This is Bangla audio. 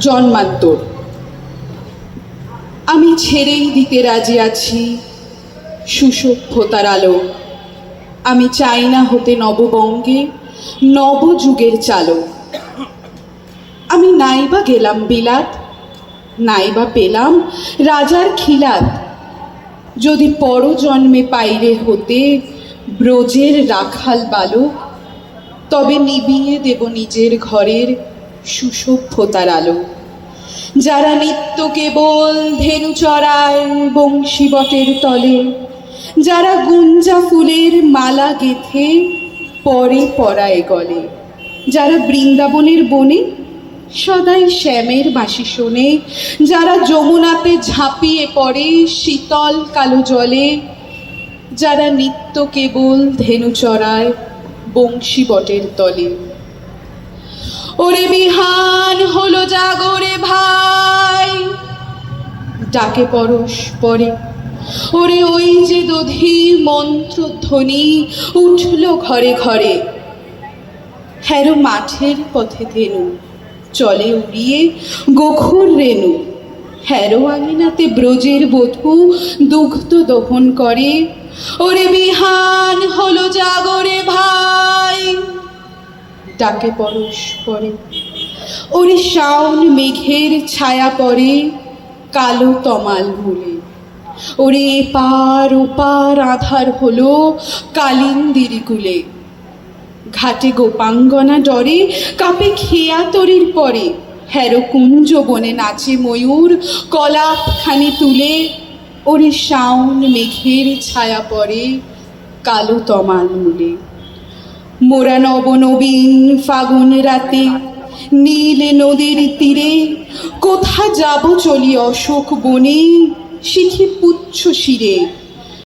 জন্মান্তর। আমি ছেড়েই দিতে রাজি আছি, সুসভ্যতার আলো। আমি চাই না হতে নববঙ্গে নবযুগের চালক। আমি নাইবা গেলাম বিলাত, নাইবা পেলাম রাজার খিলাত। যদি পরজন্মে পাইরে হতে ব্রজের রাখাল বালক, তবে নিবিয়ে দেব নিজের ঘরের সুসভ্যতার আলো। যারা নিত্য কেবল ধেনু চড়ায় বংশী বটের তলে, যারা গুঞ্জা ফুলের মালা গেথে পরে পরায় গলে, যারা বৃন্দাবনের বনে সদাই শ্যামের বাসি শোনে, যারা যমুনাতে ঝাঁপিয়ে পড়ে শীতল কালো জলে যারা নিত্য কেবল ধেনু চড়ায় বংশী বটের তলে। ওরে বিহান হলো জাগরে ভাই। ডাকে পরশ পরে। ওরে ওই যে দধি মন্ত্রধ্বনি উঠল ঘরে ঘরে। হ্যারো মাঠের পথে ধেনু, চলে উড়িয়ে গোখর রেণু। হ্যারো আঙিনাতে ব্রজের বধূ দুগ্ধ দহন করে। ওরে বিহান হলো জাগরে ভাই। ডাকে পরশ পরে, ওরে শাওন মেঘের ছায়া পড়ে কালো তমাল ভুলে। ওরে এপার ওপার আধার হলো কালিন্দির কুলে। ঘাটে গোপাঙ্গনা ডরে, কাপে খেয়া তরির পরে। হ্যারো কুঞ্জ বনে নাচে ময়ূর কলাপ খানি তুলে ওরে শাওন, মেঘের ছায়া পড়ে কালো তমাল মূলে। মোরা নবনবীন ফাগুন রাতে, নীল নদীর তীরে, কোথা যাব চলি অশোক বনে শিখি পুচ্ছ শিরে।